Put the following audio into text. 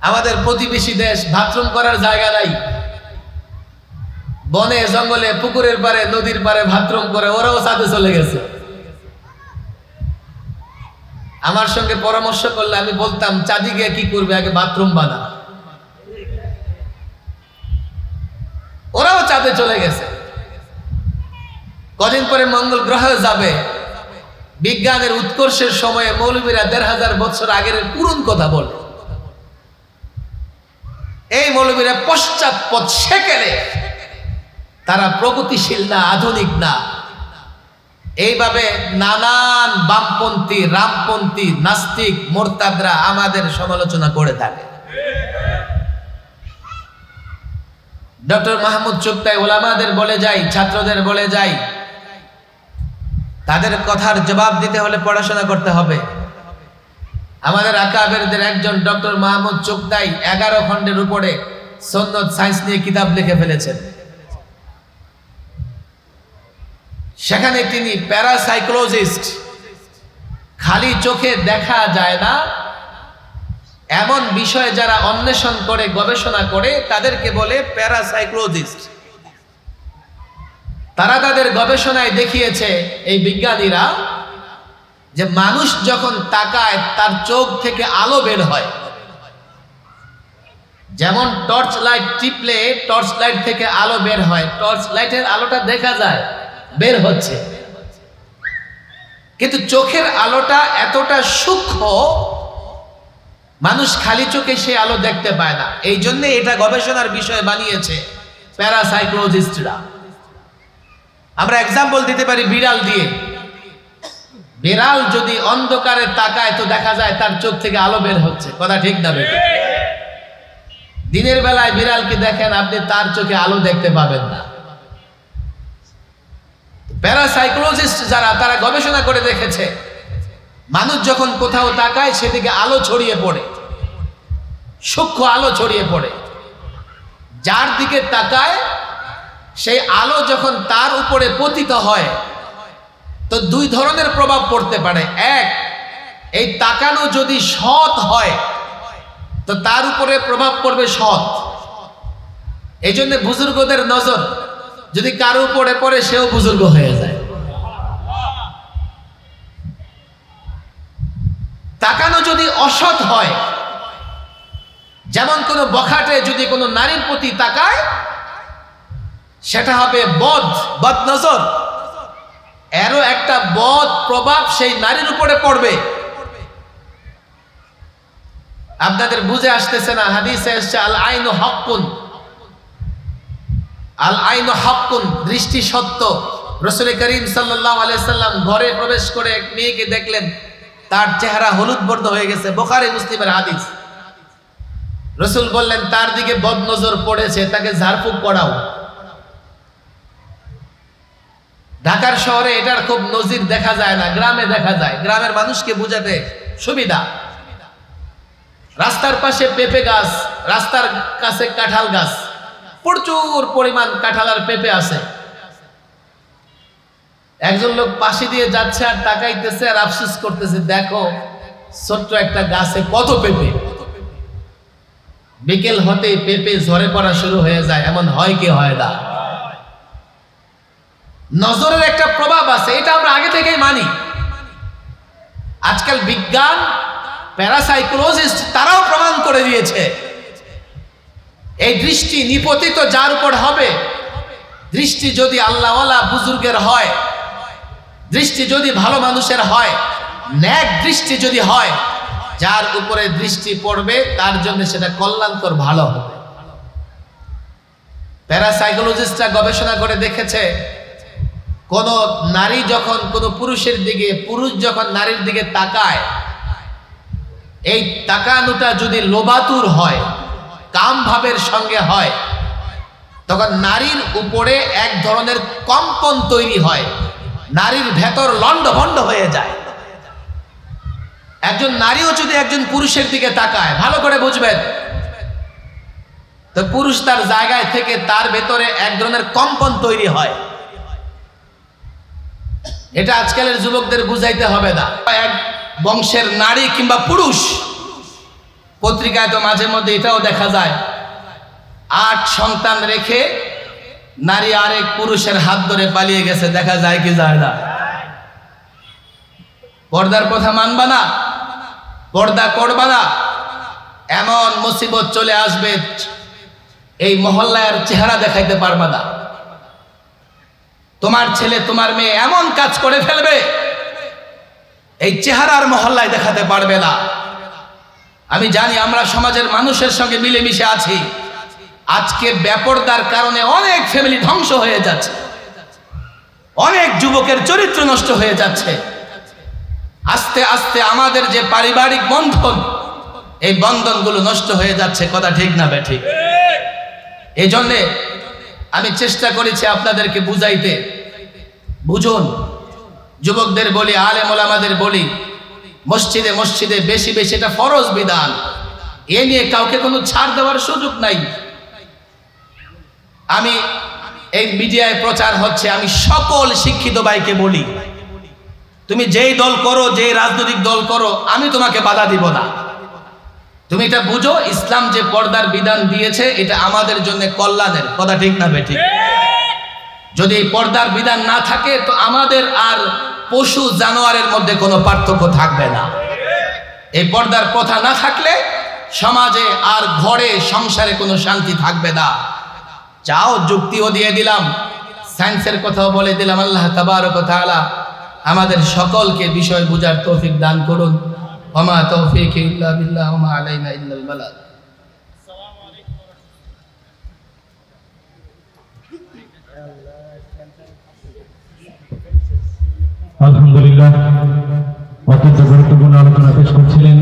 আমাদের প্রতিবেশী দেশ বাথরুম করার জায়গা নাই। বনে, জঙ্গলে, পুকুরের পারে নদীর পারে বাথরুম করে ওরাও সাথে চলে গেছে। আমার সঙ্গে পরামর্শ করলে আমি বলতাম, চাঁদি গিয়ে কি করবে? আগে বাথরুম বানা। ওরাও চাঁদে চলে গেছে। কদিন পরে মঙ্গল গ্রহ যাবে। বিজ্ঞানের উৎকর্ষের সময়ে মৌলবীরা দেড় হাজার বছর আগের পুরন কথা বলে। এই মৌলবীরা পশ্চাৎপদ সেকেলে। তারা প্রগতিশীল না, আধুনিক না। এইভাবে নানান বামপন্থী, রামপন্থী, নাস্তিক, মোরতাদরা আমাদের সমালোচনা করে থাকে। ডক্টর মাহমুদ চুক্তাই ওলামাদের বলে যাই ছাত্রদের বলে যাই তাদের কথার জবাব দিতে হলে পড়াশোনা করতে হবে। আমাদের আকাবেরদের একজন ডক্টর মাহমুদ চোকদাই এগারো খণ্ডের উপরে সন্ন্যত সায়েন্স নিয়ে কিতাব লিখে ফেলেছেন। সেখানে তিনি প্যারাসাইকোলজিস্ট। খালি চোখে দেখা যায় না। এমন বিষয়ে যারা অন্বেষণ করে, গবেষণা করে, তাদেরকে বলে প্যারাসাইকোলজিস্ট। তারা তাদের গবেষণায় দেখিয়েছে, এই বিজ্ঞানীরা যে মানুষ যখন তাকায়, তার চোখ থেকে আলো বের হয়। যেমন টর্চ লাইট টিপলে টর্চ লাইট থেকে আলো বের হয় টর্চ লাইটের আলোটা দেখা যায়, বের হচ্ছে। কিন্তু চোখের আলোটা এতটা সূক্ষ্ম, মানুষ খালি চোখে সে আলো দেখতে পায় না। এই জন্য এটা গবেষণার বিষয় বানিয়েছে প্যারাসাইকোলজিস্টরা। আমরা এক্সাম্পল দিতে পারি বিড়াল দিয়ে। বিড়াল যদি অন্ধকারে তাকায় তো দেখা যায় তার চোখ থেকে আলো বের হচ্ছে। কথা ঠিক না দিনের বেলায় বিড়ালকে দেখেন আপনি তার চোখে আলো দেখতে পাবেন না। প্যারাসাইকোলজিস্ট যারা, তারা গবেষণা করে দেখেছে, মানুষ যখন কোথাও তাকায় সেদিকে আলো ছড়িয়ে পড়ে। সূক্ষ্ম আলো ছড়িয়ে পড়ে। যার দিকে তাকায়, সেই আলো যখন তার উপরে পতিত হয় তো দুই ধরনের প্রভাব পড়তে পারে। এক, এই তাকানো যদি সৎ হয়, তো তার উপরে প্রভাব পড়বে সৎ। এই জন্য বুজুর্গদের নজর, যদি কারও উপরে পড়ে, সেও বুজুর্গ হয়ে যায়। তাকানো যদি অসৎ হয়, যেমন কোনো বখাটে যদি কোনো নারীর প্রতি তাকায়, সেটা হবে বদ বদ নজর এরও একটা বদ প্রভাব সেই নারীর উপরে পড়বে। আপনাদের বুঝে আসতেছে না, হাদিসে এসছে, আল আইন হকুন আল আইন হকুন দৃষ্টি সত্য। রসুল করিম আলাইসাল্লাম ঘরে প্রবেশ করে এক মেয়েকে দেখলেন, তার চেহারা হলুদ বর্ণ হয়ে গেছে, বোখারি মুসলিমের হাদিস। রসুল বললেন, তার দিকে বদ নজর পড়েছে, তাকে ঝাড়ফুঁক পড়াও। ঢাকার শহরে এটার খুব নজির দেখা যায় না, গ্রামে দেখা যায়। গ্রামের মানুষকে বুঝাতে সুবিধা। রাস্তার পাশে পেঁপে গাছ, রাস্তার কাছে কাঁঠাল গাছ। প্রচুর পরিমাণ কাঁঠাল আর পেঁপে আছে। একজন লোক পাশে দিয়ে যাচ্ছে আর তাকাইতেছে আর আফসোস করতেছে, দেখো, ছোট্ট একটা গাছে কত পেঁপে? বিকেল হতে পেঁপে ঝরে পড়া শুরু হয়ে যায়, এমন হয় কি হয় না। নজরের একটা প্রভাব আছে, এটা আমরা আগে থেকেই মানি। আজকাল বিজ্ঞান প্যারাসাইকোলজিস্ট তারাও প্রমাণ করে দিয়েছে। এই দৃষ্টি নিপতিত যার উপর হবে? দৃষ্টি যদি আল্লাহওয়ালা বুজুর্গের হয়, দৃষ্টি যদি ভালো মানুষের হয়, ন্যাক দৃষ্টি যদি হয়, যার উপরে দৃষ্টি পড়বে, তার জন্য সেটা কল্যাণকর ভালো হবে। প্যারাসাইকোলজিস্টরা গবেষণা করে দেখেছে কোন নারী যখন, কোন পুরুষের দিকে, পুরুষ যখন নারীর দিকে তাকায়, এই তাকানোটা যদি লোবাতুর হয় কাম ভাবের সঙ্গে হয়, তখন নারীর উপরে এক ধরনের কম্পন তৈরি হয়, নারীর ভেতর লন্ডভন্ড হয়ে যায়। একজন নারীও যদি একজন পুরুষের দিকে তাকায়, ভালো করে বুঝবেন। তো পুরুষ তার জায়গায় থেকে তার ভেতরে এক ধরনের কম্পন তৈরি হয়। এটা আজকালের যুবকদের বুঝাইতে হবে না। এক বংশের নারী কিংবা পুরুষ, পত্রিকায় তো মাঝে মধ্যে এটাও দেখা যায়, আট সন্তান রেখে নারী আরেক পুরুষের হাত ধরে পালিয়ে গেছে, দেখা যায় কি যায় না। পর্দার কথা মানবা না, পর্দা করবা না। এমন মুসিবত চলে আসবে, এই মহল্লার চেহারা দেখাইতে পারবা না। তোমার ছেলে, তোমার মেয়ে এমন কাজ করে ফেলবে, এই চেহারার মহল্লায় দেখাতে পারবে না। আমি জানি আমরা সমাজের মানুষের সঙ্গে মিলেমিশে আছি। আজকে ব্যাপরদার কারণে অনেক ফ্যামিলি ধ্বংস হয়ে যাচ্ছে। অনেক যুবকের চরিত্র নষ্ট হয়ে যাচ্ছে। আস্তে আস্তে আমাদের যে পারিবারিক বন্ধন, এই বন্ধনগুলো নষ্ট হয়ে যাচ্ছে, কথা ঠিক না বে ঠিক? এই জন্যে আমি চেষ্টা করেছি আপনাদেরকে বুঝাইতে। বুঝুন। যুবকদের বলি, আলেম ওলামাদের বলি, মসজিদে মসজিদে বেশি বেশি এটা ফরজ বিধান। এ নিয়ে কাউকে কোনো ছাড় দেওয়ার সুযোগ নাই। আমি এই মিডিয়ায় প্রচার হচ্ছে, আমি সকল শিক্ষিত ভাইকে বলি, তুমি যেই দল করো, যেই রাজনৈতিক দল করো, আমি তোমাকে বাধা দিব না। তুমি এটা বুঝো, ইসলাম যে পর্দার বিধান দিয়েছে, এটা আমাদের জন্য কল্যাণের। কথা ঠিক না বে ঠিক? যদি এই পর্দার বিধান না থাকে, তো আমাদের আর পশু জানোয়ারের মধ্যে কোনো পার্থক্য থাকবে না। এই পর্দার প্রথা না থাকলে সমাজে আর ঘরে সংসারে কোনো শান্তি থাকবে না। যাও, যুক্তিও দিয়ে দিলাম, সায়েন্সের কথাও বলে দিলাম, আল্লাহ তাবারক তাআলা আমাদের সকলকে বিষয় বুঝার তৌফিক দান করুন। ওমা তৌফিক ইল্লা বিল্লাহ, ওমা আলাইনা ইল্লাল বালাগ। আলহামদুলিল্লাহ অত্যন্ত গুরুত্বপূর্ণ আলোচনা পেশ করছিলেন।